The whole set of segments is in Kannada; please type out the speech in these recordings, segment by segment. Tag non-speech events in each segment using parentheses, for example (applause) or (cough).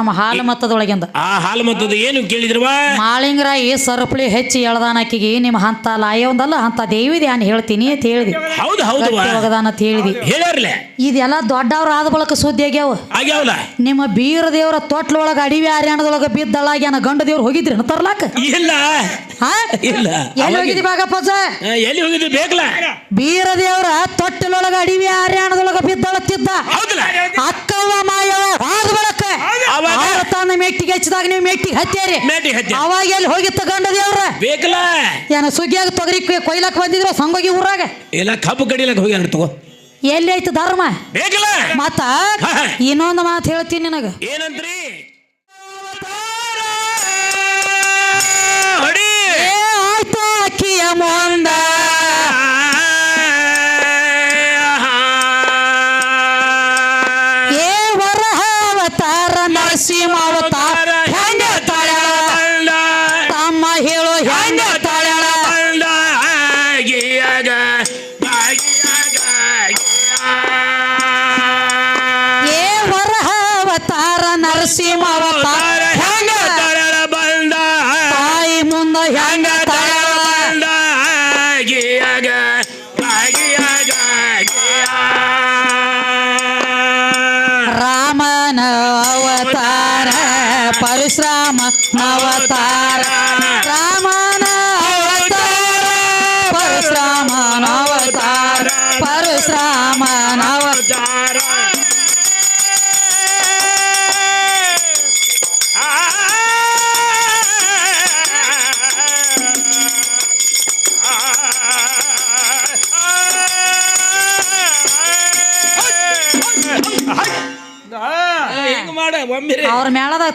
ನಮ್ಮ ಹಾಲು ಮತ್ತದೊಳಗಿಂದ. ಆ ಹಾಲು ಮತ್ತದ ಏನು ಕೇಳಿದ್ರವ? ಮಾಳಿಂಗರಾಯಿ ಸರಪಳಿ ಹೆಚ್ಚಿ ಎಳ್ದಾನಕ್ಕಿಗೆ ನಿಮ್ಮ ಹಂತ ಲಾಯ ಒಂದಲ್ಲ ಅಂತ ದೇವಿ ನಾನು ಹೇಳ್ತೀನಿ ಅಂತ ಹೇಳಿದಿ. ಹೌದು ಒಗದಾನ ಅಂತ ಹೇಳಿದಿ. ಹೇಳ್ಯಾರ್ಲೆ? ಇದೆಲ್ಲ ದೊಡ್ಡವ್ರ ಆದ ಬಳಕ ಸುದ್ದಿ ಆಗ್ಯಾವ. ಆಗ್ಯಾವಲ್ಲ? ನಿಮ್ಮ ಬೀರ ದೇವರ ತೊಟ್ಲೊಳಗ ಅಡಿವಿ ಹರ್ಯಾಣದೊಳಗ ಬಿದ್ದಳಾಗ್ಯಾನ ಗಂಡ ದೇವ್ರು ಹೋಗಿದ್ರಿ ತರ್ಲಾಕ? ಇಲ್ಲ. ಹಾ? ಇಲ್ಲ. ಎಲ್ಲಿ ಎಲ್ಲಿ ಹೋಗಿದ್ವಿ ಬೇಕಲ್ಲ ಬೀರ ದೇವರ ತೊಟ್ಟಲೊಳಗ ಅಡಿವಿ ಹರ್ಯಾಣದೊಳಗ ಬಿದ್ದಳತ್ತಿದ್ದ. ಹೌದಲ್ಲ? ಅಕ್ಕವ್ವ ಮಾಯವ ಆದ ಬಳಕ ಅವಾಗ? ಅವ್ರ ತಾನ ಮೆಟ್ಟಿಗೆ ಹಚ್ಚಿದಾಗ ನೀವು ಮೆಟ್ಟಿಗೆ ಮೇಟಿ ಹತ್ಯ ಅವಾಗ ಎಲ್ಲಿ ಹೋಗಿ ಗಂಡ ದೇವ್ರ ಬೇಕಲ್ಲ. ಏನ ಸುಗ್ಗಿಯಾಗ ತೊಗರಿ ಕೊಯ್- ಕೊಯ್ಲಕ್ ಬಂದಿದ್ರು ಸಂಗೋಗಿ ಊರಾಗ? ಎಲ್ಲ ಕಬ್ಬು ಕಡಿಲಕ್ ಹೋಗ್ಯಾರ ತಗೋ. ಎಲ್ಲಿ ಐತಿ ಧರ್ಮ? ಬೇಕಲ್ಲ. ಮತ್ತ ಹಾ. ಇನ್ನೊಂದು ಮಾತು ಹೇಳ್ತೀನಿ ನಿನಗ. ಏನಂತ್ರಿ ಹೊಡಿ ಏ ಆಯ್ತು ಅಕ್ಕಿಯ ಮುಂದ.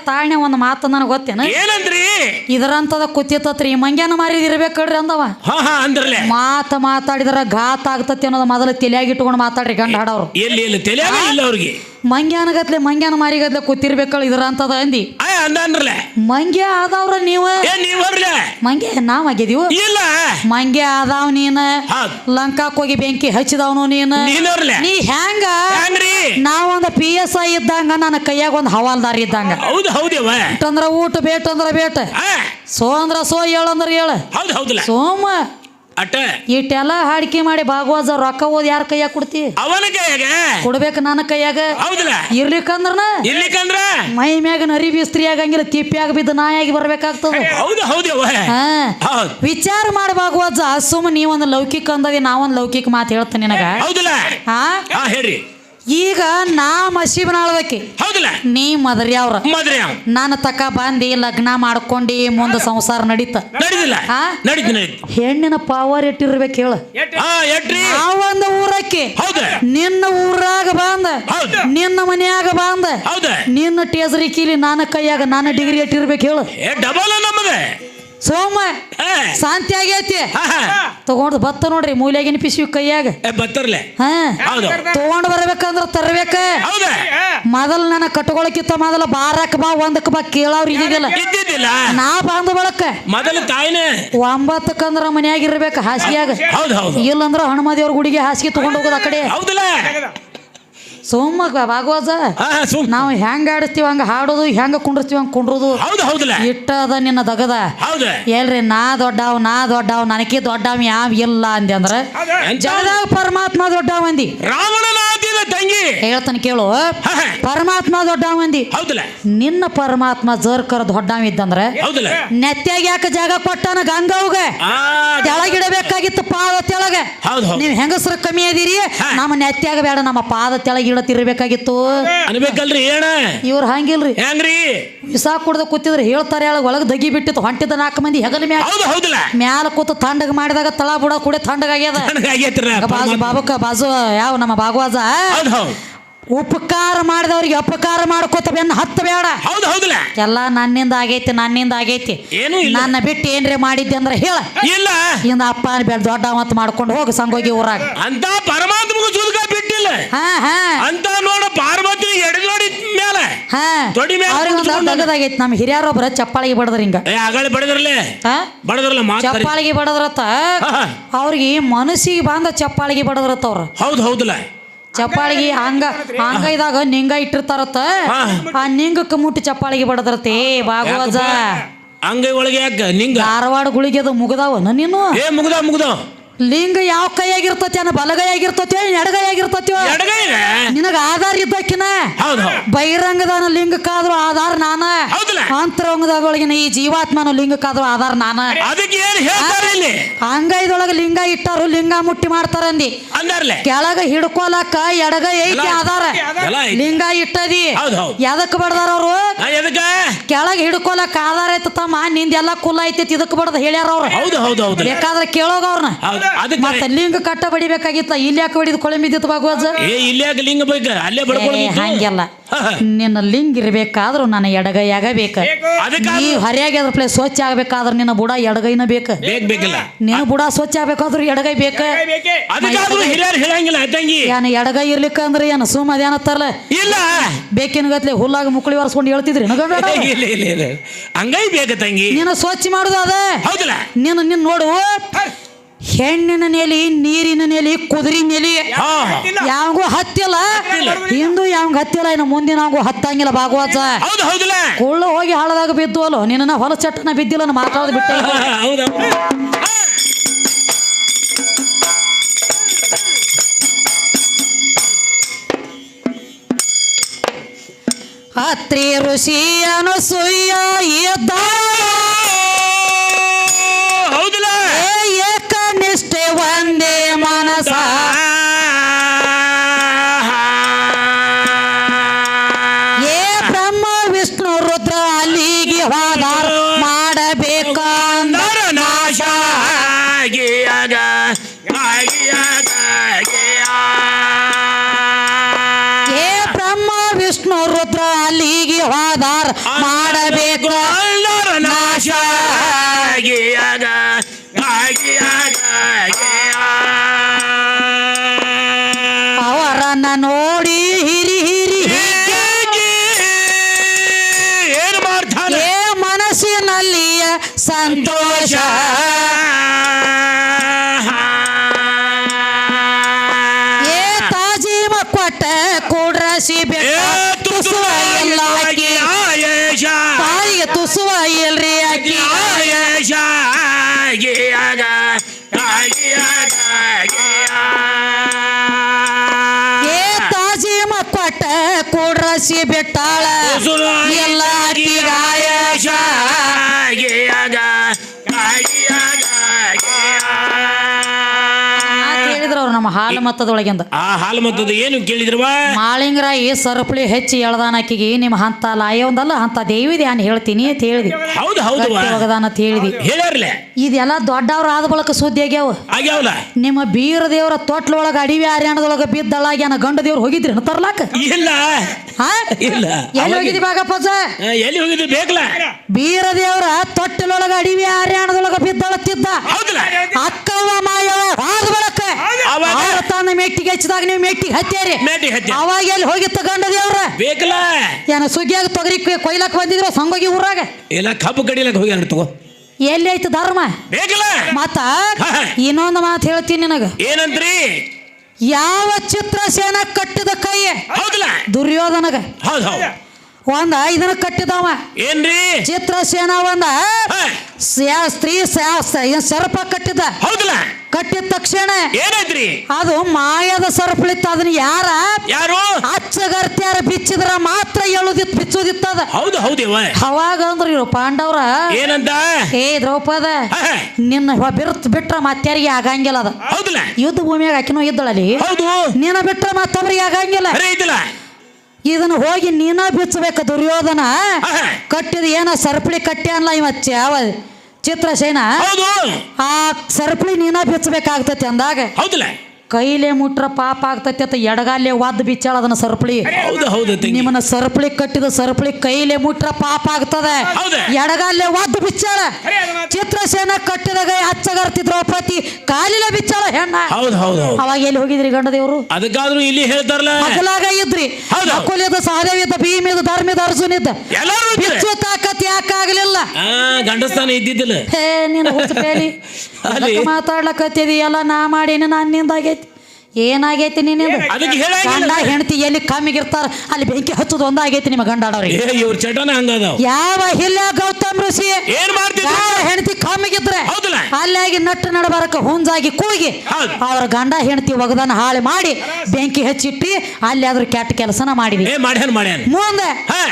ತಾಳ್ನೆ ಒಂದು ಮಾತು ನನಗೆ ಗೊತ್ತೇನ? ಏನಂದ್ರಿ? ಇದರಂತದ ಕುತ್ತಿತ್ತತ್ರಿ ಮಂಗ್ಯಾನ ಮಾರಿದ ಇರ್ಬೇಕಳ್ರಿ ಅಂದವ. ಅಂದ್ರಲೆ. ಮಾತು ಮಾತಾಡಿದ್ರ ಘಾತ ಆಗ್ತತಿ ಅನ್ನೋದು ಮೊದಲು ತಲೆಯಾಗಿ ಇಟ್ಕೊಂಡು ಮಾತಾಡ್ರಿ ಗಂಡ ಹಾಡೋರು. ಎಲ್ಲಿ ಎಲ್ಲಿ ತಲೆಯಾಗ ಇಲ್ಲ ಅವ್ರಿಗೆ. ಮಂಗ್ಯಾನಗತ್ಲೆ ಮಂಗ್ಯಾನ ಮಾರಿಗತ್ಲೆ ಕೂತಿರ್ಬೇಕಳ ಅಂದಿ. ಆಯ್ ಅಂದ ಮಂಗ್ಯ ಆದವ್ರ ನೀವ? ಏ ನೀವ್ ಬರ್ಲೆ ಮಂಗ್ಯ ನಾವ್ ಆಗಿದೀವ ಇಲ್ಲ. ಮಂಗ್ಯ ಆದಾವ್ ನೀನ? ಹೌದ್. ಲಂಕಾಕ್ ಹೋಗಿ ಬೆಂಕಿ ಹಚ್ಚಿದವನು ನೀನ? ನೀನವ್ರಲೆ ನೀ ಹೆಂಗ ಹೆಂಗ್ರಿ ಒಂದ್ ಪಿ ಎಸ್ ಐ ಇದ್ದಂಗ ನನ್ನ ಕೈಯಾಗ ಒಂದ್ ಹವಾಲ್ದಾರ್ ಇದ್ದಂಗ. ಹೌದು ಹೌದವ. ಅಂದ್ರ ಊಟ ಬೇಟ ಅಂದ್ರ ಬೇಟ. ಆ ಸೋ ಅಂದ್ರ ಸೋ ಏಳು ಹೇಳ ಹೌದು ಹೌದಲ್ಲ ಸೋಮ. ಅಟ್ಟ. ಇಟ್ಟೆಲ್ಲ ಹಾಡಿಕೆ ಮಾಡಿ ಭಾಗವಾಜ ರೊಕ್ಕ ಓದ್ ಯಾರ ಕೈಯಾಗ ಕೊಡ್ತಿ? ಅವನ ಕೈಯಾಗ. ಕೊಡ್ಬೇಕು ನನ್ನ ಕೈಯಾಗ? ಹೌದಲ್ಲ. ಇರ್ಲಿಕ್ಕಂದ್ರನ? ಇರ್ಲಿಕ್ಕಂದ್ರ? ಮೈ ಮ್ಯಾಗ ನರಿ ಬಿಸ್ತ್ರಿ ಆಗಂಗಿಲ್ಲ ತಿಪ್ಪಿಯಾಗ ಬಿದ್ದು ನಾಯಾಗಿ ಬರ್ಬೇಕಾಗ್ತದ. ಹೌದು ಹೌದು ಹಾ. ಮಾಡಿ ಭಾಗವಾಜ ಸುಮ್ಮ ನೀವೊಂದು ಲೌಕಿಕ ಅಂದದಿ ನಾವೊಂದು ಲೌಕಿಕ ಮಾತು ಹೇಳ್ತೇನೆ ನಿನಗ. ಹೌದಿಲ್ಲ. ಹಾ? ಹಾ ಹೇಳ್ರಿ. ಈಗ ನಾ ಮಸೀಬನಾಳದಕ್ಕೆ ಹೌದಲ್ಲ? ನೀ ಮದರ್ಯಾವ್ರ ಮದ್ರಿ ಅವ್. ನನ್ನ ತಕ ಬಂದಿ ಲಗ್ನ ಮಾಡ್ಕೊಂಡಿ ಮುಂದೆ ಸಂಸಾರ ನಡೀತ. ನಡಿದಿಲ್ಲ? ಹಾ? ನಡೀತಿ ನಡೀತಿ. ಹೆಣ್ಣಿನ ಪವರ್ ಎಟ್ಟಿರ್ಬೇಕು ಹೇಳ ಎಟ್ರಿ? ನಾವೊಂದು ಊರಕ್ಕೆ. ಹೌದ? ನಿನ್ನ ಊರಾಗ ಬಂದ. ಹೌದು? ನಿನ್ನ ಮನ್ಯಾಗ ಬಂದ. ಹೌದ? ನಿನ್ನ ಟೇಸರಿ ಕೀಲಿ ನನ್ನ ಕೈಯಾಗ ನನ್ನ ಡಿಗ್ರಿ ಎಟ್ಟಿರ್ಬೇಕು ಹೇಳು ಏ ಡಬಲ್ ನಮ್ಮದ ಸೋಮ ಶಾಂತಿ ಆಗೈತಿ. ತಗೊಂಡು ಬತ್ತ ನೋಡ್ರಿ ಮೂಲ್ಯಾಗಿನ ಪಿಸಿವಿ ಕೈಯಾಗ. ಬತ್ತರ್ಲೆ. ಹಾ. ಹೌದು. ತಗೊಂಡ್ ಬರ್ಬೇಕಂದ್ರ ತರ್ಬೇಕ. ಮೊದಲ ಮೊದಲ್ ನನ್ನ ಕಟ್ಕೊಳಕಿತ್ತ ಮೊದಲ ಬಾರಕ್ ಬಾ ಒಂದಕ್ ಬಾ ಕೇಳವ್ರ ಇದ್ದಿದ್ದಿಲ್ಲ. ನಾ ಬಂದ ಬಳಕ. ಮೊದಲು ತಾಯಿನ. ಒಂಬತ್ತಕ್ಕಂದ್ರ ಮನ್ಯಾಗ ಇರ್ಬೇಕ ಹಾಸಿಗೆಯಾಗ. ಹೌದು ಹೌದು. ದೇವ್ರ ಹನುಮದೇವ್ರ ಗುಡಿಗೆ ಹಾಸಿಗೆ ತಗೊಂಡ್ ಹೋಗೋದು ಆ ಕಡೆ. ಹೌದಲ್ಲ ಸೋಮ ಭಾಗವತ ನಾವು ಹೆಂಗ ಆಡಿಸ್ತೀವಿ ಹಂಗ ಹಾಡೋದು ಹೆಂಗ ಕುಂಡಿರ್ತೀವಿ ಹಂಗ ಕುಂಡ್ರದು. ಇಟ್ಟದ ನಿನ್ನ ದಗದ. ಎಲ್ರಿ ನಾ ದೊಡ್ಡವ್ ನಾ ದೊಡ್ಡವ್ ನನಕಿ ದೊಡ್ಡವ್ ಯಾವ ಇಲ್ಲ ಅಂದೆ ಅಂದ್ರ ಜಗದಾಗ ಪರಮಾತ್ಮ ದೊಡ್ಡವ ಅಂದಿ. ತಂಗಿ. ಹೇಳ್ತಾನೆ ಕೇಳು. ಪರಮಾತ್ಮ ದೊಡ್ಡವ ಅಂದಿ. ನಿನ್ನ ಪರಮಾತ್ಮ ಜರ್ಕರ್ ದೊಡ್ಡವ ಇದ್ದಂದ್ರ ನೆತ್ಯಾಗ ಯಾಕೆ ಜಾಗ ಕೊಟ್ಟಾನ ಗಂಗವ್ಗ? ತೆಳಗಿಡಬೇಕಾಗಿತ್ತು ಪಾದ ತೆಳಗ. ನೀವ್ ಹೆಂಗಸ್ರ ಕಮ್ಮಿ ಅದೀರಿ. ನಮ್ಮ ನೆತ್ಯಾಗ ಬೇಡ ನಮ್ಮ ಪಾದ ತೆಳಗ ಇಡತಿರ್ಬೇಕಾಗಿತ್ತು ಅನ್ಬೇಕಲ್ರಿ ಏನ ಇವ್ರು ಹಂಗಿಲ್ರಿ. ಹೆಂಗ್ರಿ? ವಿಸಾ ಕುಡ್ದ ಕೂತಿದ್ರೆ ಹೇಳ್ತಾರೆ ಹೇಳ ಒಳಗೆ ದಗಿ ಬಿಟ್ಟಿತ್ತು ಹೊಂಟಿದ ನಾಲ್ಕು ಮಂದಿ ಹೆಗಲ ಮ್ಯಾಲ ಹೌದು ಹೌದಲ್ಲ. ಮ್ಯಾಲ ಕೂತು ತಣ್ಣಗ ಮಾಡಿದಾಗ ತಳ ಬುಡ ಕೂಡ ತಣ್ಣಗಾಗ್ಯದ ಆಗ್ಯದ. ಬಾಜು ಬಾಬುಕ ಬಾಜು ಯಾವ ನಮ್ಮ ಬಾಗುವಾಜ? ಉಪಕಾರ ಮಾಡಿದವ್ರಿಗೆ ಅಪಕಾರ ಮಾಡ್ಕೋತ ಬೆನ್ನ ಹತ್ತ ಬೇಡ ಹೌದು ಹೌದಲ್ಲ? ಎಲ್ಲ ನನ್ನಿಂದ ಆಗೈತಿ ನನ್ನಿಂದ ಆಗೈತಿ. ಏನು ಇಲ್ಲ. ನನ್ನ ಬಿಟ್ಟು ಏನ್ರಿ ಮಾಡಿದ್ದೆ ಅಂದ್ರೆ ಹೇಳ. ಇಲ್ಲ. ಇಂದ ಅಪ್ಪ ಬೇಡ ದೊಡ್ಡ ಮತ್ ಮಾಡ್ಕೊಂಡು ಹೋಗಿ ಸಂಗೋಗಿ ಊರಾಗ. ಅಂತ ಪರಮಾತ್ಮಗೂ ಸುದ್ಕ ಬಿಟ್ಟಿಲ್ಲ. ಹಾ ಹಾ. ಅಂತ ನೋಡ ಪಾರ್ವತಿ ಎಡಗಡಿ ಮೇಲೆ. ಹಾ. ತೊಡಿ ಮೇಲೆ ಅವ್ರಿಗೆ ಒಂದು ದಗದಾಗೈತಿ ನಮ್ಮ ಹಿರಿಯರೊಬ್ರ ಚಪ್ಪಾಳಿಗೆ ಬಡದ್ರ ಹಿಂಗ ಏ ಬಡದ್ರಲ್ಲೇ? ಹಾ? ಬಡದ್ರಲ್ಲ ಚಪ್ಪಾಳಿಗೆ ಬಡದ್ರತ್ತ. ಅವ್ರಿಗೆ ಮನಸ್ಸಿಗೆ ಬಂದ ಚಪ್ಪಾಳಿಗೆ ಬಡದ್ರತ್ತ ಅವ್ರ. ಹೌದು ಹೌದಲ್ಲ. ಚಪ್ಪಾಳಿಗೆ ಹಂಗ ಹಂಗ ಇದಾಗ ನಿಂಗ ಇಟ್ಟಿರ್ತಾರತ್ತ? ಆ ನಿಂಗಕ್ಕೆ ಮುಟ್ಟಿ ಚಪ್ಪಾಳಿಗೆ ಬಡದ್ರತೆ ಬಾಗುವಜ. ಅಂಗೈ ಒಳಗೆ ಯಾಕ? ನಿಂಗ? ಧಾರವಾಡ ಗುಳಿಗೆ ಅದು ಮುಗದಾವ ನೀನು? ಏ ಮುಗ್ದ ಮುಗ್ದ ಲಿಂಗ ಯಾವ ಕೈಯಾಗಿರ್ತತಿ ಅನ್ನ ಬಲಗೈ ಆಗಿರ್ತತಿ ಎಡಗೈ ಆಗಿರ್ತತಿಯೋ ಎಡಗೈಗ ನಿನಗ ಆಧಾರ ಇದ್ದಕ್ಕಿನ ಬಹಿರಂಗದಾನ ಲಿಂಗಕ್ಕಾದ್ರೂ ಆಧಾರ ನಾನ. ಅಂತರಂಗದೊಳಗಿನ ಈ ಜೀವಾತ್ಮನ ಲಿಂಗಕ್ಕಾದ್ರೂ ಆಧಾರ ನಾನ. ಅಂಗೈದೊಳಗ ಲಿಂಗ ಇಟ್ಟಾರು ಲಿಂಗ ಮುಟ್ಟಿ ಮಾಡ್ತಾರಂದಿ ಕೆಳಗ ಹಿಡ್ಕೊಲಕ್ಕ ಎಡಗೈ ಐತಿ ಆಧಾರ. ಲಿಂಗ ಇಟ್ಟದಿ. ಎದಕ್ ಬಡದಾರ ಅವ್ರು? ಕೆಳಗ ಹಿಡ್ಕೊಲಕ್ಕ ಆಧಾರ ಐತ ತಮ್ಮ ನಿಂದ ಎಲ್ಲಾ ಕುಲ್ಲ ಐತಿ ಇದಕ್ ಬಡದ ಹೇಳ್ಯಾರ ಅವ್ರು. ಬೇಕಾದ್ರೆ ಕೇಳೋಗ ಅವ್ರನ್ನ ಮತ್ತ ಲಿಂಗ ಕಟ್ಟ ಬಡಿಬೇಕಾಗಿತ್ತ ಇಲ್ಲಿ ಯಾಕೆ ಬಡಿದ್ ಕೊಳೆ ಮಿದ್ದಿತ್ತು ಭಾಗವಾಜ ಏ ಲಿಂಗ ಬೇಕ? ಅಲ್ಲೇ ಹಂಗೆಲ್ಲ. ನಿನ್ನ ಲಿಂಗ್ ಇರ್ಬೇಕಾದ್ರೂ ನನ್ನ ಎಡಗೈಯಾಗ ಬೇಕ. ಈ ನೀ ಹರಿಯಾಗಿ ಅದ್ರ ಪ್ಲೇ ಸ್ವಚ್ಛ ಆಗ್ಬೇಕಾದ್ರ ನಿನ್ನ ಬುಡ ಎಡಗೈನ ಬೇಕ. ಬೇಕ್ ಬೇಕಿಲ್ಲ. ನಿನ್ನ ಬುಡ ಸ್ವಚ್ಛ ಆಗ್ಬೇಕಾದ್ರೂ ಎಡಗೈ ಬೇಕ. ಅದಕ್ಕಾದ್ರೂ ಹಿರಿಯರು ಹೇಳಂಗಿಲ್ಲ ತಂಗಿ ಏನ ಎಡಗೈ ಇರ್ಲಿಕ್ಕ ಅಂದ್ರೆ ಏನು ಸುಮ್ಮ ಅದೇನತ್ತಾರಲ್ಲ ಇಲ್ಲ. ಬೇಕಿನ ಗತ್ಲೆ ಹುಲ್ಲಾಗ ಮುಕ್ಕಳಿ ಒರೆಸ್ಕೊಂಡು ಹೇಳ್ತಿದ್ರಿ ನನಗ ಇಲ್ಲ ಇಲ್ಲ ಇಲ್ಲ ಹಂಗೈ ಬೇಕ ತಂಗಿ. ನೀನು ಸ್ವಚ್ಛ ಮಾಡುದು ಅದ. ಹೌದಲ್ಲ. ನೀನು ನಿನ್ನ ನೋಡು. ಹೆಣ್ಣಿನ ನೆಲೆ ನೀರಿನ ನೆಲೆ ಕುದುರಿ ನೆಲೆ. ಯಾವಗೂ ಹತ್ತಿಲ್ಲ. ಇಂದು ಯಾವಂಗ ಹತ್ತಿಲ್ಲ ಇನ್ನು ಮುಂದಿನ ಹತ್ತಂಗಿಲ್ಲ ಭಾಗವತ. ಕುಳ್ಳು ಹೋಗಿ ಹಾಳದಾಗ ಬಿದ್ದು ಅಲ್ಲೋ ನಿನ್ನ ಹೊಲ ಚಟ್ಟನ ಬಿದ್ದಿಲ್ಲ ಮಾತಾಡೋದು ಬಿಟ್ಟ. ಅತ್ರಿ ಋಷಿ ಸುಯ್ಯ ಇದ್ದ tanto ಕೊಟ್ಟ ಕೂಡ್ರಸಿ ಬಿಟ್ಟಾಳ. ಎಲ್ಲ ನಮ್ಮ ಹಾಲು ಮತ್ತದೊಳಗಿಂದ. ಆ ಹಾಲು ಮತ್ತದ ಏನು ಕೇಳಿದ್ರವ ಮಾಳಿಂಗರಾಯಿ ಸರಪಳಿ ಹೆಚ್ಚಿ ಎಳ್ದಾನ ಆಕಿಗೆ ನಿಮ್ಮ ಹಂತ ಲಾಯ ಒಂದಲ್ಲ ಹಂತ ದೇವಿ ಧ್ಯಾನ ಹೇಳ್ತೀನಿ ಅಂತ ಹೇಳಿದಿ. ಹೌದು ಹೌದು ಅಂತ ಹೇಳಿದಿ. ಹೇಳ್ಯಾರ್ಲೆ? ಇದೆಲ್ಲ ದೊಡ್ಡವ್ರ ಆದ ಬಳಕ ಸುದ್ದಿ ಆಗ್ಯಾವ. ಆಗ್ಯಾವಲ್ಲ? ನಿಮ್ಮ ಬೀರ ದೇವರ ತೊಟ್ಲೊಳಗ ಅಡಿವಿ ಹರ್ಯಾಣದೊಳಗ ಬಿದ್ದಳಾಗ್ಯಾನ ಗಂಡ ದೇವ್ರು ಹೋಗಿದ್ರಿ ತರ್ಲಾಕ? ಇಲ್ಲ. ಹಾ? ಇಲ್ಲ. ಎಲ್ಲಿ ಹೋಗಿದಿ ಬಾಗಪ್ಪಜ ಎಲ್ಲಿ ಹೋಗಿದ್ರಿ ಬೇಕಲ್ಲ ಬೀರ ದೇವರ ತೊಟ್ಟಲೊಳಗ ಅಡಿವಿ ಹರ್ಯಾಣದೊಳಗ ಬಿದ್ದಳ ತಿದ್ದ. ಅಕ್ಕವ ಮಾಯವ ಆದ ಬಳಕ ಅವಾಗ? ಅವ್ರ ತನ್ನ ಮೆಟ್ಟಿಗೆ ಹಚ್ಚಿದಾಗ ನೀವು ಮೆಟ್ಟಿಗೆ ಹತ್ಯಾರಿ ಮೇಟಿ ಹತ್ತಿ. ಅವಾಗ ಎಲ್ಲಿ ಹೋಗಿ ಗಂಡ ಅವ್ರ? ಬೇಕಲ್ಲ. ಏನ ಸುಗ್ಗಿಯಾಗ ತೊಗರಿ ಕೊಯ್- ಕೊಯ್ಲಕ್ ಬಂದಿದ್ರು ಸಂಗೋಗಿ ಊರಾಗ? ಇಲ್ಲ ಕಬ್ಬು ಕಡಿಲಕ್ ಹೋಗ್ಯಾನ ತಗೋ. ಎಲ್ಲಿ ಐತಿ ಧರ್ಮ? ಬೇಕಲ್ಲ. ಮತ್ತ ಹಾ. ಇನ್ನೊಂದು ಮಾತು ಹೇಳ್ತೀನಿ ನಿನಗ. ಏನಂತ್ರಿ? ಯಾವ ಚಿತ್ರಸೇನ ಕಟ್ಟಿದ ಕೈ ಹೌದಲ್ಲ. ದುರ್ಯೋಧನಗ. ಹೌದು ಹೌದು. ಒಂದ ಇದನ್ನ ಕಟ್ಟಿದವ. ಏನ್ರಿ? ಚಿತ್ರಸೇನ ಒಂದ. ಸ್ಯಾ- ಸ್ತ್ರೀ ಸ್ಯಾ- ಸರ್ಪ ಕಟ್ಟಿದ ಹೌದಲ್ಲ? ಕಟ್ಟಿದ ತಕ್ಷಣ ಏನೈತ್ರಿ ಅದು ಮಾಯದ ಸರ್ಪಳಿತ್ತ. ಅದನ್ನ ಯಾರ? ಯಾರು? ಅಚ್ಚಗರ್ತ್ಯಾರ ಬಿಚ್ಚಿದ್ರ ಮಾತ್ರ ಎಳುದಿತ್ ಬಿಚ್ಚುದಿತ್ತದ ಹೌದು ಹೌದು ಅವಾಗ ಅಂದ್ರ ಇವ್ರು ಪಾಂಡವ್ರ ಏನಂತ? ಏ ದ್ರೌಪದ ನಿನ್ನ ಬಿರ್ತ್ ಬಿಟ್ರ ಮತ್ತಾರಿಗೆ ಆಗಂಗಿಲ್ಲ ಅದ. ಹೌದಲ್ಲ? ಯುದ್ಧ ಭೂಮಿಯಾಗ ಆಕಿನೂ ಇದ್ದಳಲ್ಲಿ. ಹೌದು. ನಿನ್ನ ಬಿಟ್ರ ಮತ್ತೊಬ್ರಿಗೆ ಆಗಂಗಿಲ್ಲ. ಇದನ್ನ ಹೋಗಿ ನೀನ ಬಿಚ್ಚಬೇಕು ದುರ್ಯೋಧನ. ಕಟ್ಟಿದ ಏನ ಸರಪಳಿ ಕಟ್ಟಿ ಅನ್ಲ ಇವ ಯಾವ ಚಿತ್ರಸೇನ? ಆ ಸರ್ಪಳಿ ನೀನ ಬಿಚ್ಚಬೇಕಾಗ್ತತಿ ಅಂದಾಗ ಹೌದಲ್ಲ. ಕೈಲೇ ಮುಟ್ರ ಪಾಪ ಆಗ್ತೈತಿ ಅಂತ ಎಡಗಾಲೆ ವಾದ್ ಬಿಚ್ಚಾಳ ಅದನ್ನ ಸರಪಳಿ. ಹೌದು ಹೌದು ತಂಗಿ. ನಿಮ್ಮನ್ನ ಸರಪಳಿ ಕಟ್ಟಿದ ಸರಪಳಿ ಕೈಲೆ ಮುಟ್ರ ಪಾಪ ಆಗ್ತದೆ. ಹೌದು. ಎಡಗಾಲೆ ವಾದ್ ಬಿಚ್ಚಾಳ. ಚಿತ್ರಸೇನ ಕಟ್ಟಿದ ಗೈ ಹಚ್ಚಗರ್ತಿ ದ್ರೌಪದಿ ಕಾಲಿಲೆ ಬಿಚ್ಚಾಳ ಹೆಣ್ಣ. ಹೌದು ಹೌದು ಹೌದು. ಅವಾಗ ಎಲ್ಲಿ ಹೋಗಿದ್ರಿ ಗಂಡ ದೇವರು? ಅದಕ್ಕಾದ್ರೂ ಇಲ್ಲಿ ಹೇಳ್ತಾರಲ್ಲ. ಮಗಲಾಗ ಇದ್ರಿ. ಹೌದು. ಅಕುಲಿದ ಸಹದೇವ ಇದ್ದ ಭೀಮ್ ಇದ್ದ ಧರ್ಮ ಇದ್ದ ಅರ್ಜುನ್ ಇದ್ದ ಹೆಚ್ಚು ಇದ್ರೆ. ಬಿಚ್ಚು ತಾಕತ್ ಯಾಕಾಗ್ಲಿಲ್ಲ ಆ ಗಂಡಸ್ತಾನ ಇದ್ದಿದ್ದಿಲ್ಲ. ಹೇ ನೀನು ಹುಚ್ಚಪೇಲಿ ಅಲ್ಲಿ. ಮಾತಾಡ್ಲಕತ್ತಿದಿ ಎಲ್ಲ ನಾ ಮಾಡೀನಿ ನಾನು ನಿಂದಾಗೈತಿ ಏನಾಗೈತಿ ನೀನು ಅದಕ್ಕೆ ಗಂಡ ಹೇಳಂಗಿಲ್ಲ ಹೆಂಡತಿ ಎಲ್ಲಿ ಕಮ್ಮಿಗಿರ್ತಾರ ಅಲ್ಲಿ ಬೆಂಕಿ ಹಚ್ಚೋದು ಒಂದಾಗೈತಿ ನಿಮ್ಮ ಗಂಡ ಏ ಇವ್ರ ಚಟನ ಹಂಗದಾವ್. ಯಾವ ಹಿಲ್ಲ ಗೌತಮ್ ಋಷಿ ಏನ್ ಮಾಡ್ತಿದ್ರಿ? ಹೆಂಡತಿ ಕಮ್ಮಿಗಿದ್ರೆ ಹೌದಲ್ಲ ಅಲ್ಲಾಗಿ ನಟ್ಟು ನಡಬಾರಕ ಹುಂಜಾಗಿ ಕೂಗಿ ಹೌದು. ಅವ್ರ ಗಂಡ ಹೆಂಡತಿ ಒಗದನ ಹಾಳು ಮಾಡಿ ಬೆಂಕಿ ಹಚ್ಚಿಟ್ಟಿ ಅಲ್ಲಿ ಅದ್ರ ಕೆಟ್ಟ ಕೆಲಸನ ಮಾಡಿದ್ವಿ ಏ ಮಾಡ್ಯಾನ ಮಾಡ್ಯಾನ. ಮುಂದೆ ಹಾ.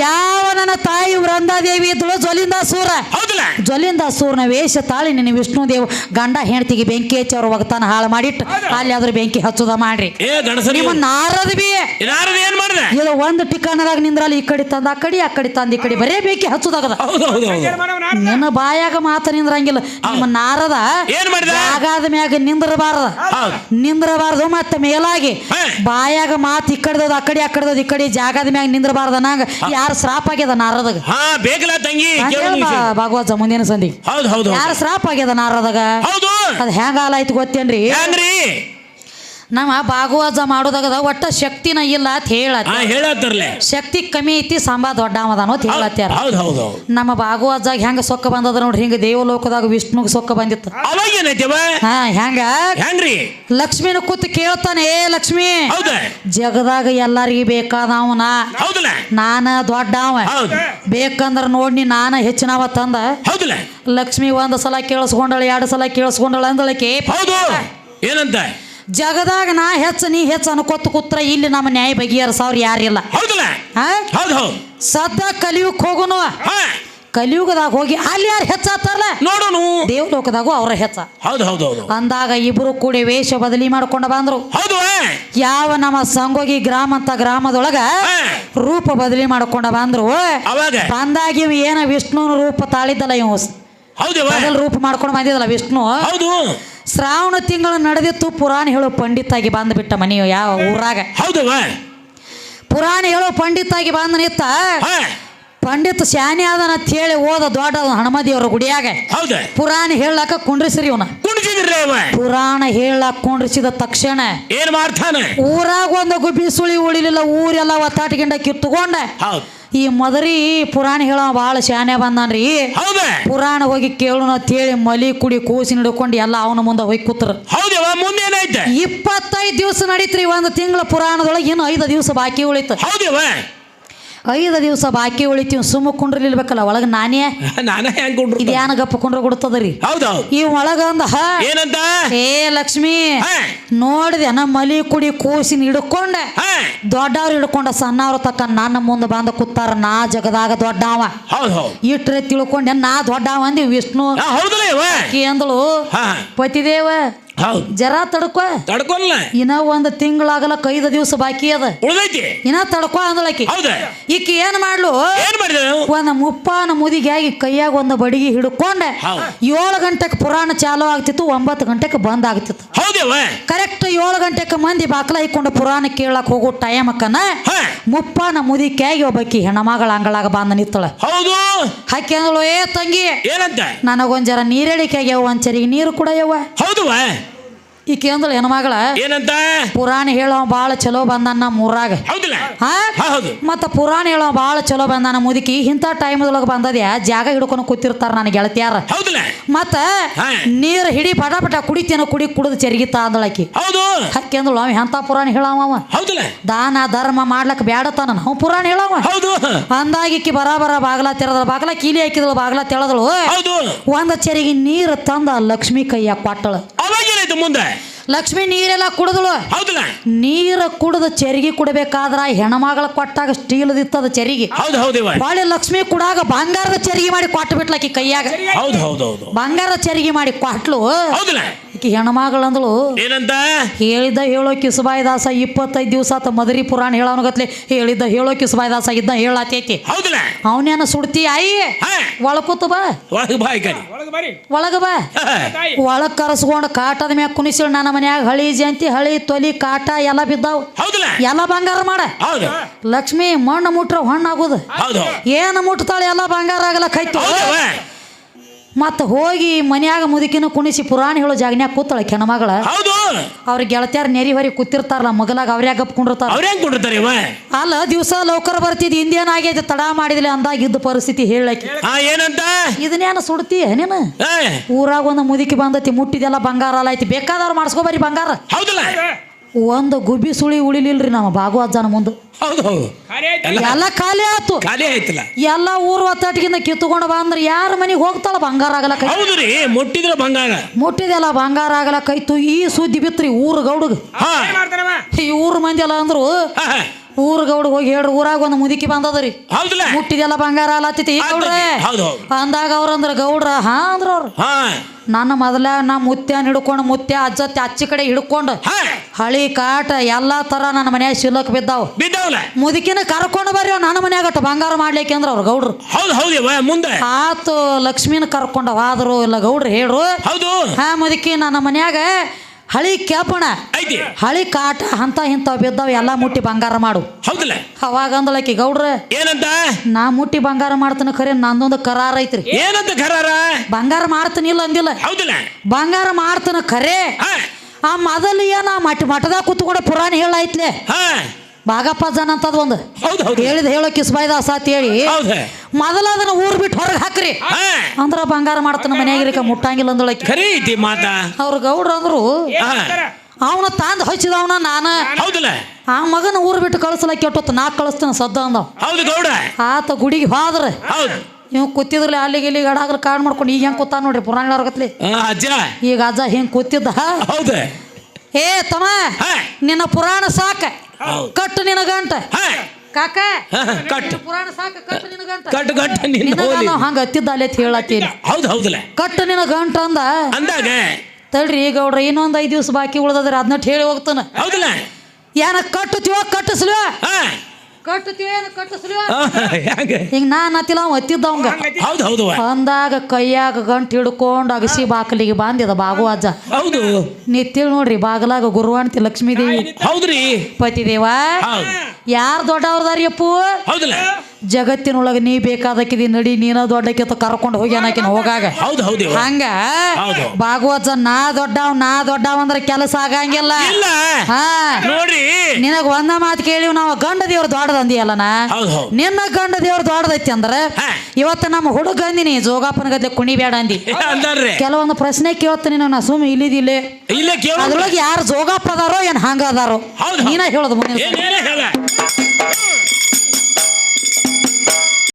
ಯಾವ ನನ್ನ ತಾಯಿ ವೃಂದಾದೇವಿ ಇದ್ದಳು? ಜ್ವಲಿಂದ ಸೂರ. ಹೌದಲ್ಲ? ಜ್ವಲಿಂದ ಸೂರ್ನ ವೇಷ ತಾಳಿ ನಿನ್ನ ವಿಷ್ಣು ದೇವ್ ಗಂಡ ಹೆಂಡತಿಗೆ ಬೆಂಕಿ ಹಚ್ಚಿ ಅವ್ರ ಒಗತಾನ ಹಾಳು ಮಾಡಿಟ್ಟು. ಅಲ್ಲಿ ಆದ್ರೂ ಬೆಂಕಿ ಹಚ್ಚುದ ಮಾಡ್ರಿ. ಏ ಗಣಸರಿ. ನಿಮ್ಮ ನಾರದ ಬಿ. ಇದಾರದ ಏನ್ ಮಾಡ್ದೆ? ಇದು ಒಂದು ಟಿಕಾಣದಾಗ ನಿಂದ್ರಲ್ಲಿ ಈ ಕಡೆ ತಂದ ಆ ಕಡೆ ಆ ಕಡೆ ತಂದ ಈ ಕಡೆ ಬರೇ ಬೆಂಕಿ ಹಚ್ಚುದಾಗದ. ಹೌದು ಹೌದು ಹೌದು. ನಿನ್ನ ಬಾಯಾಗ ಮಾತ ನಿಂದ್ರಂಗಿಲ್ಲ. ನಿಮ್ಮ ನಾರದ ಏನ್ ಮಾಡಿದ? ಜಾಗಾದ ಮ್ಯಾಗ ನಿಂದ್ರಬಾರ್ದ. ನಿಂದ್ರಬಾರದು ನಿಂದ್ರಬಾರ್ದು ಮತ್ತೆ ಮೇಲಾಗಿ. ಬಾಯಾಗ ಮಾತು ಈ ಕಡ್ದದ ಆ ಕಡೆ ಆ ಕಡೆದದ ಈ ಕಡೆ ಜಾಗದ ಮ್ಯಾಗ ನಿಂದ್ರಬಾರ್ದ ನಂಗ ಯಾರು ಶ್ರಾಪ್ ಆಗ್ಯದ ನಾರದಾಗ? ಹಾ ಬೇಕಲ್ಲ ತಂಗಿ. ಭಾಗವತ ಮುಂದಿನ ಸಂದಿ ಹೌದು ಹೌದು ಯಾರ ಶ್ರಾಪ್ ಆಗ್ಯದ ನಾರದಾಗ? ಹೌದು. ಅದ್ ಹೆಂಗ ಆಯ್ತು ಗೊತ್ತೇನ್ರಿ? ಹೆಂಗ್ರಿ? ನಮ್ಮ ಭಾಗವತ ಮಾಡೋದಾಗದ ಒಟ್ಟ ಶಕ್ತಿನ ಇಲ್ಲ ಅಂತ ಹೇಳತ್ತ ಹೇಳತ್ತರ್ಲೆ. ಶಕ್ತಿ ಕಮ್ಮಿ ಐತಿ ಸಾಂಬಾ ದೊಡ್ಡ ಅಂತ ಹೇಳತ್ಯಾರ. ಹೌದು ಹೌದು ಹೌದು. ನಮ್ಮ ಭಾಗವತಾಗ ಹೆಂಗ ಸೊಕ್ಕ ಬಂದದ ನೋಡ್ರಿ ಹಿಂಗ ದೇವಲೋಕದಾಗ ವಿಷ್ಣುಗ್ ಸೊಕ್ಕ ಬಂದಿತ್ತು. ಅವಾಗ ಏನೈತಿವ ಹಾ ಹೆಂಗ? ಹೆಂಗ್ರಿ? ಲಕ್ಷ್ಮಿನ ಕೂತ್ ಕೇಳ್ತಾನೆ ಏ ಲಕ್ಷ್ಮಿ ಜಗದಾಗ ಎಲ್ಲರಿಗೂ ಬೇಕಾದವನ. ನಾನ ದೊಡ್ಡವ. ಬೇಕಂದ್ರ ನೋಡ್ನಿ ನಾನ ಹೆಚ್ಚಿನವ ತಂದ. ಲಕ್ಷ್ಮಿ ಒಂದ್ ಸಲ ಕೇಳಿಸ್ಕೊಂಡಳ ಎರಡು ಸಲ ಕೇಳಿಸ್ಕೊಂಡಳ ಅಂದಳಕಿ ಹೌದು. ಏನಂತ? ಜಗದಾಗ ನಾ ಹೆಚ್ಚ ನೀ ಹೆಚ್ಚು ಅನ್ಕೋತ ಕೂತ್ರ ಇಲ್ಲಿ ನಮ್ಮ ನ್ಯಾಯ ಬಗೆಹರಿಸವ್ರು ಯಾರಿಲ್ಲ ಹೌದಲ್ಲ? ಹಾ? ಹೌದು ಹೌದು. ಸದ್ದ ಕಲಿಯುಗ್ ಹೋಗುನು. ಹಾ. ಕಲಿಯುಗದಾಗ ಹೋಗಿ ಅಲ್ಲಿ ಯಾರು ಹೆಚ್ಚಾತಾರಲ್ಲ ನೋಡೋಣ ದೇವಲೋಕದಾಗೂ ಅವ್ರ ಹೆಚ್ಚ. ಹೌದು ಹೌದು ಹೌದು. ಅಂದಾಗ ಇಬ್ರು ಕೂಡಿ ವೇಷ ಬದಲಿ ಮಾಡ್ಕೊಂಡು ಬಂದ್ರು. ಹೌದು ಯಾವ ನಮ್ಮ ಸಂಗೋಗಿ ಗ್ರಾಮ ಅಂತ ಗ್ರಾಮದೊಳಗ ರೂಪ ಬದಲಿ ಮಾಡ್ಕೊಂಡ ಬಂದ್ರು. ಅವಾಗ? ಬಂದಾಗ ಇವ್ ಏನ ವಿಷ್ಣುನ ರೂಪ ತಾಳಿದ್ದಲ್ಲ ಇವ್. ಬದಲ್ ರೂಪ ಮಾಡ್ಕೊಂಡು ಬಂದಿದ್ದಲ್ಲ ವಿಷ್ಣು. ಹೌದು. ಶ್ರಾವಣ ತಿಂಗಳು ನಡೆದಿತ್ತು. ಪುರಾಣ ಹೇಳೋ ಪಂಡಿತಾಗಿ ಬಂದ್ಬಿಟ್ಟ ಮನೆಯು ಯಾವ ಊರಾಗ? ಹೌದವ ಪುರಾಣ ಹೇಳೋ ಪಂಡಿತಾಗಿ ಬಂದ ನಿತ್ತ ಪಂಡಿತ್ ಶಾನೆ ಅದನ ಹೇಳಿ ಓದ ದೊಡ್ಡ ಹನುಮದೇವ್ರ ಗುಡಿಯಾಗ. ಹೌದ. ಪುರಾಣ ಹೇಳಾಕ ಕುಂಡ್ರಿಸ್ರಿ ಇವನ ಪುರಾಣ ಹೇಳಾಕ ಕುಂಡ್ರಿಸಿದ ತಕ್ಷಣ ಏನ್ ಮಾಡ್ತಾನೆ? ಊರಾಗ ಒಂದು ಗುಬ್ಬಿ ಸುಳಿ ಉಳಿಲಿಲ್ಲ ಊರೆಲ್ಲ ಒತ್ತಾಟಗಿಂಡ ಕಿತ್ತುಕೊಂಡ. ಈ ಮದರಿ ಪುರಾಣ ಹೇಳೋ ಭಾಳ ಶಾನೆ ಬಂದಾನ್ರಿ. ಹೌದ? ಪುರಾಣ ಹೋಗಿ ಕೇಳೋಣ ಅಂತೇಳಿ ಮಲಿ ಕುಡಿ ಕೂಸಿ ಹಿಡ್ಕೊಂಡು ಎಲ್ಲ ಅವನ ಮುಂದೆ ಹೋಗಿ ಕೂತ್ರ. ಹೌದವ ಮುಂದೆ ಏನಾಯ್ತ ಇಪ್ಪತ್ತೈದು ದಿವಸ ನಡೀತ್ರಿ ಒಂದು ತಿಂಗಳ ಪುರಾಣದೊಳಗೆ ಏನು ಐದು ದಿವಸ ಬಾಕಿ ಉಳಿತು. ಐದು ದಿವಸ ಬಾಕಿ ಉಳಿತೀವಿ ಸುಮ್ಮ ಕುಂಡ್ರಿಲ್ಬೇಕಲ್ಲ ಒಳಗೆ ನಾನೇ? (laughs) ನಾನೇ ಹೆಂಗ್ ಕೊಂಡ್ರು ಇದ್ಯಾನ ಗಪ್ಪ ಕುಂಡ್ರ ಕೊಡ್ತದ್ರಿ? ಹೌದು ಈ ಒಳಗಂದ ಹ. ಏನಂತ? ಏ ಲಕ್ಷ್ಮಿ ಹಾ. ನೋಡಿದೆ ನಮ್ಮ ಮಲಿ ಕುಡಿ ಕೂಸಿನ ಹಿಡ್ಕೊಂಡೆ. ಹಾ. ದೊಡ್ಡವ್ರು ಹಿಡ್ಕೊಂಡ ಸಣ್ಣವ್ರ ತಕ್ಕ ನನ್ನ ಮುಂದೆ ಬಂದ ಕೂತಾರ ನಾ ಜಗದಾಗ ದೊಡ್ಡವ. ಹೌದು ಹೌದು. ಇಟ್ರೆ ತಿಳ್ಕೊಂಡೆ ನಾ ದೊಡ್ಡವ ಅಂದಿ ವಿಷ್ಣು. ಹಾ, ಹೌದಲ್ಲ ಇವ ಆಕಿ ಅಂದಳು ಹಾ. ಪತಿದೇವ ಹೌದು. ಜರ ತಡ್ಕೊ. ತಡ್ಕೊಲ್ಲ. ಇನ್ನ ಒಂದ್ ತಿಂಗಳಾಗಲಕ್ಕ ಕೈದ ದಿವಸ ಬಾಕಿ ಅದ. ಉಳ್ದೈತಿ. ಇನ್ನ ತಡ್ಕೊ ಅಂದಳಕಿ ಹೌದ. ಈಕಿ ಏನ್ ಮಾಡ್ಲು? ಏನ್ ಒಂದು ಮುಪ್ಪಾನ ಮುದಿಗಾಗಿ ಕೈಯಾಗ ಒಂದ್ ಬಡಿಗೆ ಹಿಡ್ಕೊಂಡೆ. ಏಳು ಗಂಟೆಗೆ ಪುರಾಣ ಚಾಲು ಆಗ್ತಿತ್ತು ಒಂಬತ್ತು ಗಂಟೆಗೆ ಬಂದ್ ಆಗ್ತಿತ್ತು. ಕರೆಕ್ಟ್ ಏಳು ಗಂಟೆಗೆ ಮಂದಿ ಬಾಕ್ಲ ಇಕ್ಕೊಂಡು ಪುರಾಣ ಕೇಳಕ್ ಹೋಗೋ ಟೈಮಕ್ಕನ ಹಾ. ಮುಪ್ಪಾನ ಮುದಿಕ್ಯಾಗಿ ಒಬ್ಬಕಿ ಹೆಣ್ಣಮಗಳ ಅಂಗಳಾಗ ಬಂದ ನಿತ್ತಳ ಹೌದು. ಹಾಕಿ ಅಂದಳು ಏ ತಂಗಿ ಏನಂತ? ನನಗೊಂದ್ ಜರ ನೀರೇಳಿಕೆ ಆಗ್ಯಾವ ಒಂದ್ ಚರಿಗೆ ನೀರು ಕೂಡ ಯವ್ವ. ಹೌದವ ಈಕಿ ಅಂದಳು ಮಗಳ? ಏನಂತ? ಪುರಾಣ ಹೇಳೋ ಭಾಳ ಚಲೋ ಬಂದಾನ ನಮ್ಮ ಊರಾಗ ಹೌದಿಲ್ಲ ಮತ್ತ ಪುರಾಣ ಹೇಳೋ ಭಾಳ ಚಲೋ ಬಂದಾನ ಮುದುಕಿ ಇಂಥ ಟೈಮ್ದೊಳಗೆ ಬಂದದ್ಯಾ? ಜಾಗ ಹಿಡ್ಕೊಂಡು ಕೂತಿರ್ತಾರ ನನ್ನ ಗೆಳತಿಯಾರ. ಹೌದಿಲ್ಲ? ಮತ್ತ. ನೀರು ಹಿಡಿ ಪಟ ಪಟ ಕುಡಿತೇನೋ ಕುಡಿ ಕುಡಿದು ಚರಿಗಿತ್ತ ಅಂದಳಕಿ ಹೌದು. ಹಕ್ಕಿ ಅಂದಳು ಅವ ಎಂಥ ಪುರಾಣ ಹೇಳವ ಅವ? ಹೌದಿಲ್ಲ. ದಾನ ಧರ್ಮ ಮಾಡ್ಲಕ್ ಬ್ಯಾಡತಾನ ನಾವು ಪುರಾಣ ಹೇಳವ ಹೌದು. ಅಂದಾಗಿಕ್ಕಿ ಬರಾಬರ ಬಾಗ್ಲ ತೆರೆದಳು ಬಾಗ್ಲ ಕೀಲಿ ಹಾಕಿದಳು ಬಾಗ್ಲ ತೆಳದಳು. ಹೌದು. ಒಂದ ಚೆರಿಗೆ ನೀರು ತಂದ ಲಕ್ಷ್ಮಿ ಕೈಯ ಕೊಟ್ಟಳು. ಏನಾಯ್ತು ಮುಂದೆ. ಲಕ್ಷ್ಮಿ ನೀರೆಲ್ಲ ಕುಡಿದಳು? ಹೌದಲ್ಲ? ನೀರ ಕುಡಿದು ಚೆರಿಗೆ ಕುಡಬೇಕಾದ್ರ ಹೆಣಮಗಳ ಕೊಟ್ಟಾಗ ಸ್ಟೀಲ್ ಸ್ಟೀಲ್ದಿತ್ತದ ಚೆರಿಗೆ. ಹೌದು ಹೌದು ಬಾಳೆ ಲಕ್ಷ್ಮಿ ಕುಡಾಗ ಬಂಗಾರದ ಚೆರಿಗೆ ಮಾಡಿ ಕೊಟ್ಟು ಬಿಟ್ಲಕ್ಕಿ ಕೈಯಾಗ. ಹೌದು ಹೌದು ಹೌದು. ಬಂಗಾರದ ಚೆರಿಗೆ ಮಾಡಿ ಕೊಟ್ಲು. ಹೌದಿಲ್ಲ? ಈಕಿ ಹೆಣ್ಮಗಳಂದಳು ಏನಂತ? ಹೇಳಿದ್ದ ಹೇಳೋ ಕಿಸುಬಾಯಿ ದಾಸ ಇಪ್ಪತ್ತೈದು ದಿವಸ ಆತ ಮದರಿ ಪುರಾಣ ಹೇಳೋನಗತ್ಲೆ ಹೇಳಿದ್ದ ಹೇಳೋ ಕಿಸುಬಾಯಿ ದಾಸ ಇದ್ದ ಹೇಳತೈತಿ. ಹೌದಿಲ್ಲ? ಅವನೇನ ಸುಡ್ತಿ ಆಯಿ? ಹಾ. ಒಳಕೂತು ಬಾ. ಒಳಗೆ ಬಾಯ್ ಕಡಿ ಒಳಗ ಬಾ. ಒಳಗ್ ಕರೆಸ್ಕೊಂಡು ಕಾಟದ ಮ್ಯಾಗ ಕುಣಿಸಿಳು ನನ್ನ ಮನ್ಯಾಗ ಹಳಿ ಜಂತಿ ಹಳಿ ತೊಲಿ ಕಾಟ ಎಲ್ಲ ಬಿದ್ದಾವ್. ಹೌದಿಲ್ಲ? ಎಲ್ಲ ಬಂಗಾರ ಮಾಡ. ಹೌದು. ಲಕ್ಷ್ಮಿ ಮಣ್ಣು ಮುಟ್ರ ಹಣ್ಣಾಗುದು. ಹೌದು. ಏನು ಮುಟ್ತಾಳೆ ಎಲ್ಲ ಬಂಗಾರ ಆಗಲಕ್ಕೈತು. ಹೌದವ ಮತ್ತ ಹೋಗಿ ಮನ್ಯಾಗ ಮುದುಕಿನ ಕುಣಿಸಿ ಪುರಾಣ ಹೇಳೋ ಜಾಗನ್ಯಾಗ ಕೂತಳ ಕೆಣಮಗಳ ಹೌದು. ಅವ್ರ ಗೆಳತ್ಯಾರ ನೆರಿ ಹೊರಿ ಕೂತಿರ್ತಾರಲ್ಲ ಮಗಲಾಗ ಅವ್ರ್ಯಾಗ ಗಪ್ಕೊಂಡಿರ್ತಾರ ಅವ್ರ ಹೆಂಗ್ ಕೊಂಡಿರ್ತಾರೆ ಇವ? ಅಲ್ಲ ದಿವಸ ಲೌಕರ್ ಬರ್ತಿದ್ ಇಂದೇನ ಆಗೈತೆ ತಡ ಮಾಡಿದ್ಲೆ ಅಂದಾಗ ಇದ್ದ ಪರಿಸ್ಥಿತಿ ಹೇಳಕ್ಕೆ. ಆ ಏನಂತ? ಇದನ್ನೇನು ಸುಡ್ತಿ ನೀನು ಊರಾಗ ಒಂದು ಮುದುಕಿ ಬಂದತಿ ಮುಟ್ಟಿದೆಲ್ಲ ಬಂಗಾರ ಅಲ್ಲ ಐತಿ ಬೇಕಾದವ್ರು ಮಾಡ್ಸ್ಕೋಬರಿ ಬಂಗಾರ. ಹೌದಿಲ್ಲ? ಒಂದು ಗುಬ್ಬಿ ಸುಳಿ ಉಳಿಲಿಲ್ರಿ ನಮ್ಮ ಭಾಗವಜ್ಜನ ಮುಂದೆ. ಹೌದು ಹೌದು. ಎಲ್ಲ ಎಲ್ಲ ಖಾಲಿ ಆಯ್ತು. ಖಾಲಿ ಆಯ್ತಲ್ಲ? ಎಲ್ಲ ಊರು ಒತ್ತಟಿಗಿಂದ ಕಿತ್ತುಕೊಂಡು ಬಂದ್ರೆ ಯಾರ ಮನೆಗೆ ಹೋಗ್ತಾಳ ಬಂಗಾರ ಆಗಲ ಕೈ? ಹೌದು ರೀ ಮುಟ್ಟಿದ್ರೆ ಬಂಗಾರ. ಮುಟ್ಟಿದೆಲ್ಲ ಬಂಗಾರ ಆಗಲ ಕೈ ತು ಈ ಸುದ್ದಿ ಬಿತ್ರಿ ಊರು ಗೌಡಗ್. ಹಾ. ಈ ಊರು ಮಂದಿ ಅಲ್ಲ ಅಂದ್ರು. ಊರು ಗೌಡಗ್ ಹೋಗಿ ಹೇಳ್ರಿ ಊರಾಗ ಒಂದು ಮುದುಕಿ ಬಂದದ್ರಿ. ಹೌದಲ್ಲ ಮುಟ್ಟಿದೆಲ್ಲ ಬಂಗಾರ ಅಲತ್ತಿತಿ ಗೌಡ್ರೆ ಹೌದು ಹೌದು. ಅಂದಾಗ ಅವ್ರಂದ್ರ ಗೌಡ್ರ ಹಾ ಅಂದ್ರ ಅವ್ರು. ನನ್ನ ಮೊದಲ ನಾ ಮುತ್ಯಾನ ಹಿಡ್ಕೊಂಡು ಮುತ್ಯ ಅಜ್ಜತ್ತೆ ಅಚ್ಚಿ ಕಡೆ ಹಿಡ್ಕೊಂಡು ಹಳಿ ಕಾಟ ಎಲ್ಲಾ ತರ ನನ್ನ ಮನ್ಯಾಗ ಶಿಲಕ್ ಬಿದ್ದಾವ. ಬಿದ್ದವಲ್ಲ ಮುದುಕಿನ ಕರ್ಕೊಂಡು ಬರ್ರಿ ನನ್ನ ಮನ್ಯಾಗಟ್ಟ ಬಂಗಾರ ಮಾಡ್ಲಿಕ್ಕೆ ಅಂದ್ರ ಅವ್ರು ಗೌಡ್ರು. ಹೌದು ಹೌದು ಮುಂದೆ. ಆತು ಲಕ್ಷ್ಮಿನ ಕರ್ಕೊಂಡವಾದ್ರು ಹೋದ್ರು ಇಲ್ಲ ಗೌಡ್ರು ಹೇಳ್ರು. ಹೌದು. ಹಾ ಮುದುಕಿ ನನ್ನ ಮನ್ಯಾಗ ಹಳಿ ಕೇಪಣ ಐತಿ. ಹಳಿ ಕಾಟ ಅಂತ ಇಂಥವ್ ಬಿದ್ದಾವ ಎಲ್ಲ ಮುಟ್ಟಿ ಬಂಗಾರ ಮಾಡು. ಹೌದಲ್ಲ? ಅವಾಗ ಅಂದಳಕಿ ಗೌಡ್ರ ಏನಂತ? ನಾ ಮುಟ್ಟಿ ಬಂಗಾರ ಮಾಡ್ತೀನಿ ಖರೆ ನಂದೊಂದು ಕರಾರ ಐತ್ರಿ. ಏನಂತ ಕರಾರ? ಬಂಗಾರ ಮಾಡ್ತೀನಿ ಇಲ್ಲ ಅಂದಿಲ್ಲ. ಹೌದಲ್ಲ? ಬಂಗಾರ ಮಾಡ್ತಾನ ಖರೆ. ಆ ಮೊದಲು ಏನ ಮಠ ಮಠದಾಗ ಕೂತ್ಕೊಂಡು ಪುರಾಣ ಹೇಳ ಹಾ. ಬಾಗಪ್ಪ ಜನ ಅಂತದ್ ಒಂದು. ಹೌದು ಹೌದು. ಹೇಳಿದ ಹೇಳೋ ಕಿಸ್ಬಾಯ್ದಾಸ ಅಂತ ಹೇಳಿ. ಹೌದು ಮೊದಲ ಅದನ್ನ ಊರ್ ಬಿಟ್ಟು ಹೊರಗೆ ಹಾಕ್ರಿ. ಅಂದ್ರ ಬಂಗಾರ ಮಾಡ್ತಾನ ಮನ್ಯಾಗಿರಿಕ ಮುಟ್ಟಂಗಿಲ್ಲ ಅಂದೊಳಕ್ಕೆ. ಖರೀ ಐತಿ ಮಾತಾ. ಅವ್ರ ಗೌಡ್ರ ಅಂದ್ರು ಅವನ ತಂದ್ ಹಚ್ಚಿದವನ ನಾನ. ಹೌದಲ್ಲ. ಆ ಮಗನ ಊರ್ ಬಿಟ್ಟು ಕಳಿಸಲ ಕೆಟ್ಟೊತ್ತು ನಾ ಕಳಿಸ್ತಾನ ಸದ್ದ ಅಂದ ಹೌದು ಗೌಡ. ಆತ ಗುಡಿಗೆ ಹೋದ್ರ ಹೌದು. ಇವ್ ಕೂತಿದ್ರಲ್ಲ ಅಲ್ಲಿಗೆ ಇಲ್ಲಿಗೆ ಗಡಾಗ್ರ ಕಾಡ್ ಮಾಡ್ಕೊಂಡು ಈಗ ಹೆಂಗ್ ಕೂತ ನೋಡ್ರಿ ಪುರಾಣ ಈಗ ಅಜ್ಜ ಹಿಂಗ್ ಕೂತಿದ್ದ. ಹೌದು. ಏ ತಮ್ಮ ನಿನ್ನ ಪುರಾಣ ಸಾಕ. ಕಟ್ಟು ನಿನ್ನ ಗಂಟ ಹಾ. ಕಾಕ ಕಟ್ಟು ಕಟ್ ಪುರಾಣ ಸಾಕ ಕಟ್ಟು ನಿನ್ನ ಗಂಟ ಕಟ್ ಕಟ್ ನಿನ್ನ ಹಂಗ ಹತ್ತಿದ್ದ ಅಲ್ಲಿ ಹೇಳತ್ತೀನಿ. ಹೌದು ಹೌದಲ್ಲ ಕಟ್ಟು ನಿನ್ನ ಗಂಟ ಅಂದ. ಅಂದಾಗ. ತಡ್ರಿ ಗೌಡ್ರ ಇನ್ನೊಂದ್ ಐದು ದಿವಸ ಬಾಕಿ ಉಳ್ದದ್ರಿ ಅದನ್ನ ಹೇಳಿ ಹೋಗ್ತಾನ. ಹೌದಲ್ಲ ಏನ ಕಟ್ಟುತ್ತೀವ ಕಟ್ಟಿಸ್ಲಿವ. ಹೆಂಗ? ನಾನು ಅತ್ತಿಲ್ಲ ಅವ ಹತ್ತಿದ್ದ ಅವಂಗ. ಹೌದು ಹೌದು ಅವ್ವ. ಅಂದಾಗ ಕೈಯಾಗ ಗಂಟು ಹಿಡ್ಕೊಂಡು ಅಗಸಿ ಬಾಕಲಿಗೆ ಬಂದಿದ ಬಾಗು ಅಜ್ಜ. ಹೌದು. ನಿತ್ತಿಳ್ ನೋಡ್ರಿ ಬಾಗಲಾಗ ಗುರುವಾಂತಿ ಲಕ್ಷ್ಮೀ ದೇವಿ ಹೌದ್ರಿ. ಪತಿದೇವ ಹೌದು. ಯಾರು ದೊಡ್ಡವ್ರದಾರಿ ಅಪ್ಪು ಹೌದಲ್ಲ. ಜಗತ್ತಿನೊಳಗೆ ನೀ ಬೇಕಾದಕ್ಕಿದಿ ನಡಿ ನೀನ ದೊಡ್ಡಕ್ಕಿತ ಕರ್ಕೊಂಡು ಹೋಗ್ಯಾನಕಿನ ಹೋಗಾಗ. ಹೌದು ಹೌದು. ಹಂಗ? ಹೌದು. ಭಾಗವತ ನಾ ದೊಡ್ಡವ್ ನಾ ದೊಡ್ಡವ್ ಅಂದ್ರೆ ಕೆಲಸ ಆಗಂಗಿಲ್ಲ. ಇಲ್ಲ. ಹಾ. ನೋಡ್ರಿ. ನಿನಗ ಒಂದ ಮಾತು ಕೇಳಿವ್ ನಾವು ಗಂಡ ದೇವ್ರ ನಾ? ನಿನ್ನ ಗಂಡ ದೇವ್ರ ದೊಡ್ಡದೈತಿ ಅಂದ್ರ. ಇವತ್ತು ನಮ್ಮ ಹುಡುಗ ಅಂದಿನಿ ಜೋಗಾಪನ ಗದ್ಲೆ ಕುಣಿಬೇಡ ಅಂದಿ. ಕೆಲವೊಂದು ಪ್ರಶ್ನೆ ಕೇಳ್ತೀನಿ ನಾ ಸುಮ್ ಇಲ್ಲಿದಿಲ್ಲೇ. ಇಲ್ಲೇ ಕೇಳು ಅದ್ರೊಳಗೆ ಯಾರು ಜೋಗಪ್ಪ ಅದಾರೋ ಏನ್ ಹಂಗ ಅದಾರೋ. ನೀನ ಹೇಳೋದು ಹೇಳ.